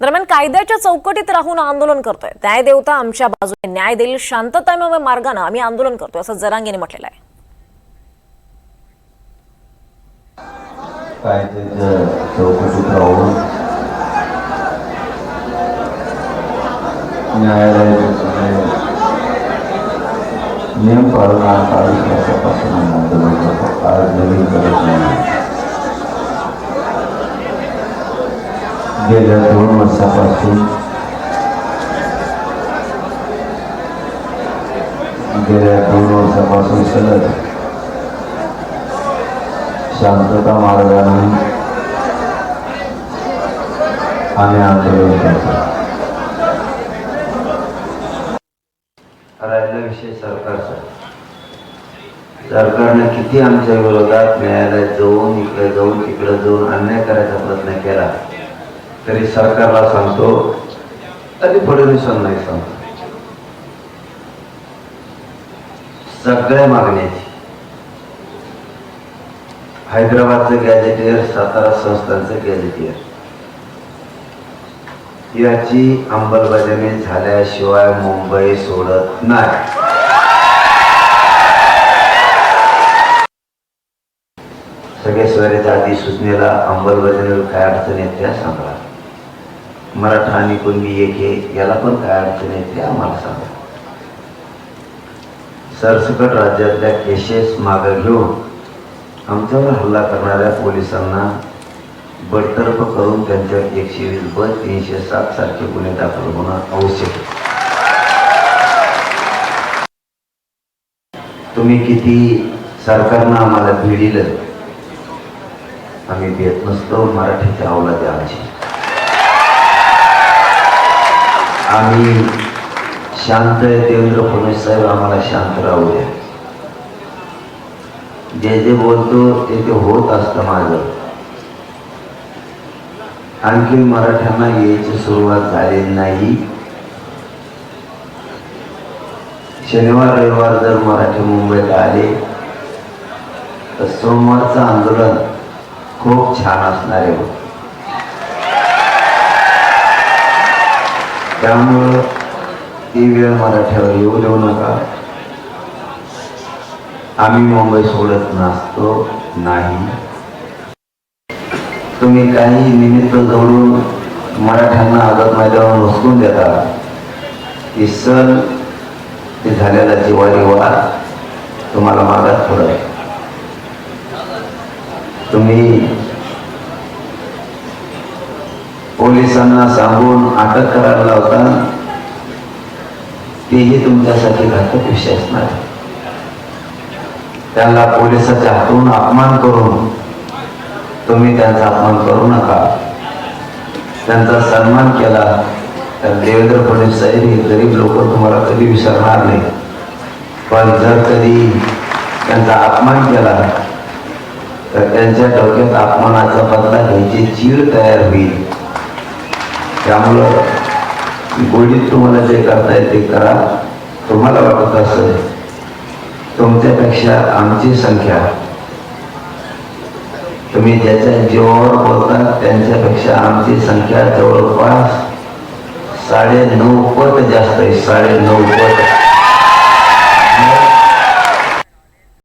दरम्यान कायद्याच्या चौकटीत राहून आंदोलन करतोय. न्याय देवता आमच्या बाजूने न्याय देईल शांततामय मार्गानं आम्ही आंदोलन करतोय असं जरांगेने म्हटलेलं आहे. कायद्याच्या चौकटीत राहून न्यायालयाचे नियम पाळून आज बावीस वर्षापासून आज नवीन करत नाही. गेल्या दोन वर्षापासून गेल्या दोन वर्षापासून सलग शांतता मार्गाने आम्ही आंदोलन करतो. राहिला विषय सरकारचा. सरकारने किती आमच्या विरोधात न्यायालयात जाऊन इकडे जाऊन तिकडे जाऊन अन्याय करायचा प्रयत्न केला. तरी सरकारला सांगतो तरी फडणवीसांनाही सांगतो. सगळ्या मागण्याची. हैदराबादचं गॅजेटियर सातारा संस्थांचं गॅजेटियर याची अंमलबजावणी झाल्याशिवाय मुंबई सोडत नाही. सगळे अति सूचनेला अंमलबजावणीवर काय अडचण येते सांगा. मराठा आणि कुणबी एक आहे याला पण काय अडचण आहे ते आम्हाला सांगा. सरसकट राज्यातल्या केसेस मागं घेऊन आमच्यावर हल्ला करणाऱ्या पोलिसांना बडतर्फ करून त्यांच्यावर एकशे वीस ब तीनशे सात सारखे गुन्हे दाखल होणं आवश्यक आहे. तुम्ही किती सरकारनं आम्हाला भिडिलं? आम्ही देत नसतो मराठीच्या आवला आमची. आम्ही शांत आहे देवेंद्र फडणवीस साहेब आम्हाला शांत राहू द्या. जे जे बोलतो ते ते होत असतं माझं. आणखी मराठ्यांना यायची सुरुवात झालेली नाही. शनिवार रविवार जर मराठी मुंबईत आले तर सोमवारचं आंदोलन खूप छान असणार आहे. त्यामुळं ती वेळ मराठ्यावर येऊ देऊ नका. आम्ही मुंबई सोडत नसतो नाही. तुम्ही काही निमित्त जोडून मराठ्यांना आझाद मैदानावर बसवून देता. की सण ते झालेला जिवारी वार तुम्हाला मागात पडत तुम्ही पोलिसांना सांगून अटक करायला लावता तेही तुमच्यासाठी घातक विषय असणार आहे. त्यांना पोलिसाच्या हातून अपमान करून तुम्ही त्यांचा अपमान करू नका. त्यांचा सन्मान केला तर देवेंद्र फडणवीस साहेब हे गरीब लोक तुम्हाला कधी विसरणार नाही पण जर कधी त्यांचा अपमान केला तर त्यांच्या डोक्यात अपमानाचा बदला घ्यायची चीड तयार होईल. त्यामुळं गोडीत तुम्हाला जे करता येईल ते करा. तुम्हाला वाटत असेल तुमच्यापेक्षा आमची संख्या. तुम्ही ज्याच्या जीवावर बोलता त्यांच्यापेक्षा आमची संख्या जवळपास साडे नऊ पट जास्त आहे. साडे नऊ पट.